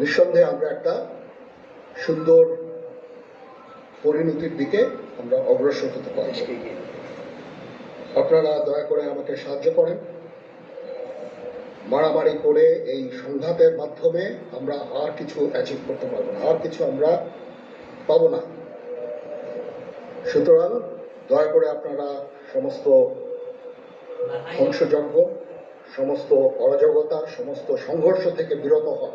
নিঃসন্দেহে আমরা একটা সুন্দর পরিণতির দিকে আমরা অগ্রসর হতে পারি আপনারা দয়া করে আমাকে সাহায্য করেন। মারামারি করে এই সংঘাতের মাধ্যমে আমরা আর কিছু অ্যাচিভ করতে পারব না আর কিছু আমরা পাবো না। সুতরাং দয়া করে আপনারা সমস্ত ধ্বংসযজ্ঞ সমস্ত অরাজকতা সমস্ত সংঘর্ষ থেকে বিরত হন।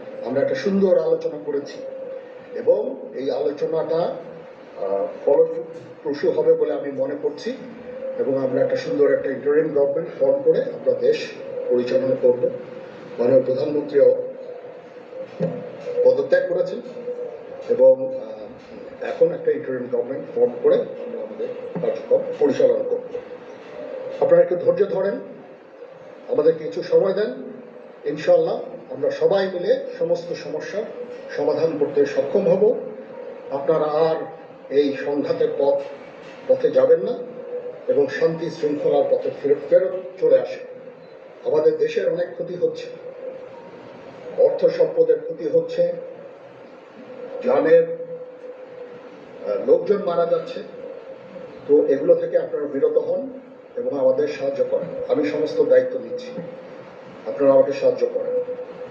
আমরা একটা সুন্দর আলোচনা করেছি এবং এই আলোচনাটা ফলপ্রসূ হবে বলে আমি মনে করছি এবং আমরা একটা সুন্দর একটা ইন্টারিম গভর্নমেন্ট ফর্ম করে আমরা দেশ পরিচালনা করব। মাননীয় প্রধানমন্ত্রীও পদত্যাগ করেছেন এবং এখন একটা ইন্টারিম গভর্নমেন্ট ফর্ম করে আমরা আমাদের কার্যক্রম পরিচালনা করব। আপনারা একটু ধৈর্য ধরেন, আমাদের কিছু সময় দেন ইনশাল্লাহ আমরা সবাই মিলে সমস্ত সমস্যার সমাধান করতে সক্ষম হব। আপনারা আর এই সংঘাতের পথ পথে যাবেন না এবং শান্তি শৃঙ্খলার পথে ফেরত ফেরত চলে আসে আমাদের দেশের অনেক ক্ষতি হচ্ছে। অর্থ সম্পদের ক্ষতি হচ্ছে। আহ, লোকজন মারা যাচ্ছে। তো এগুলো থেকে আপনারা বিরত হন এবং আমাদের সাহায্য করেন। আমি সমস্ত দায়িত্ব নিচ্ছি। আপনারা আমাকে সাহায্য করেন।